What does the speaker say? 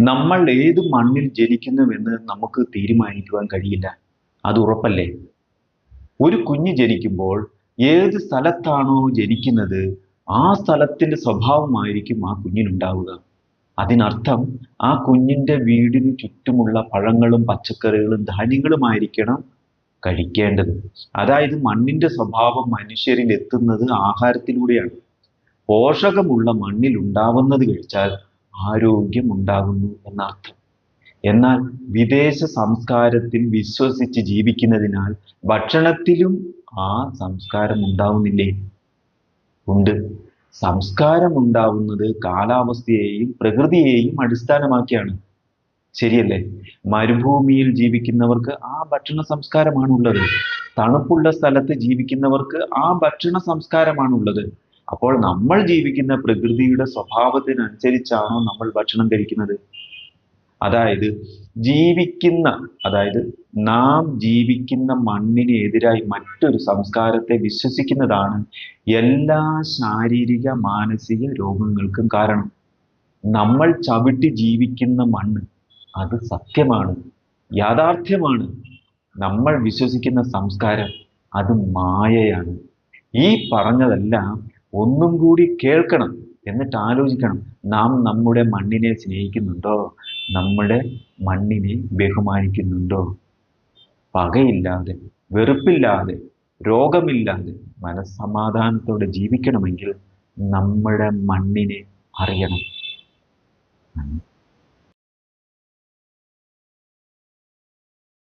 നമ്മൾ ഏത് മണ്ണിൽ ജനിക്കുന്നുവെന്ന് നമുക്ക് തീരുമാനിക്കുവാൻ കഴിയില്ല. അത് ഉറപ്പല്ലേ? ഒരു കുഞ്ഞ് ജനിക്കുമ്പോൾ ഏത് സ്ഥലത്താണോ ജനിക്കുന്നത് ആ സ്ഥലത്തിന്റെ സ്വഭാവമായിരിക്കും ആ കുഞ്ഞിനുണ്ടാവുക. അതിനർത്ഥം ആ കുഞ്ഞിന്റെ വീടിന് ചുറ്റുമുള്ള പഴങ്ങളും പച്ചക്കറികളും ധാന്യങ്ങളുമായിരിക്കണം കഴിക്കേണ്ടത്. അതായത് മണ്ണിന്റെ സ്വഭാവം മനുഷ്യരിൽ എത്തുന്നത് ആഹാരത്തിലൂടെയാണ്. പോഷകമുള്ള മണ്ണിൽ ഉണ്ടാവുന്നത് കഴിച്ചാൽ ആരോഗ്യം ഉണ്ടാകുന്നു എന്നർത്ഥം എന്നാൽ വിദേശ സംസ്കാരത്തിൽ വിശ്വസിച്ച് ജീവിക്കുന്നതിനാൽ ഭക്ഷണത്തിലും ആ സംസ്കാരം ഉണ്ടാവുന്നില്ലേ? ഉണ്ട്. സംസ്കാരം ഉണ്ടാവുന്നത് കാലാവസ്ഥയെയും പ്രകൃതിയെയും അടിസ്ഥാനമാക്കിയാണ്. ശരിയല്ലേ? മരുഭൂമിയിൽ ജീവിക്കുന്നവർക്ക് ആ ഭക്ഷണ സംസ്കാരമാണുള്ളത്. തണുപ്പുള്ള സ്ഥലത്ത് ജീവിക്കുന്നവർക്ക് ആ ഭക്ഷണ സംസ്കാരമാണ് ഉള്ളത് അപ്പോൾ നമ്മൾ ജീവിക്കുന്ന പ്രകൃതിയുടെ സ്വഭാവത്തിനനുസരിച്ചാണോ നമ്മൾ ഭക്ഷണം കഴിക്കുന്നത്? അതായത് ജീവിക്കുന്ന അതായത് നാം ജീവിക്കുന്ന മണ്ണിന് എതിരായി മറ്റൊരു സംസ്കാരത്തെ വിശ്വസിക്കുന്നതാണ് എല്ലാ ശാരീരിക മാനസിക രോഗങ്ങൾക്കും കാരണം. നമ്മൾ ചവിട്ടി ജീവിക്കുന്ന മണ്ണ് അത് സത്യമാണ് യാഥാർത്ഥ്യമാണ്. നമ്മൾ വിശ്വസിക്കുന്ന സംസ്കാരം അത് മായയാണ്. ഈ പറഞ്ഞതെല്ലാം ഒന്നും കൂടി കേൾക്കണം എന്നിട്ട് ആലോചിക്കണം. നാം നമ്മുടെ മണ്ണിനെ സ്നേഹിക്കുന്നുണ്ടോ? നമ്മുടെ മണ്ണിനെ ബഹുമാനിക്കുന്നുണ്ടോ? പകയില്ലാതെ വെറുപ്പില്ലാതെ രോഗമില്ലാതെ മനസ്സമാധാനത്തോടെ ജീവിക്കണമെങ്കിൽ നമ്മുടെ മണ്ണിനെ അറിയണം.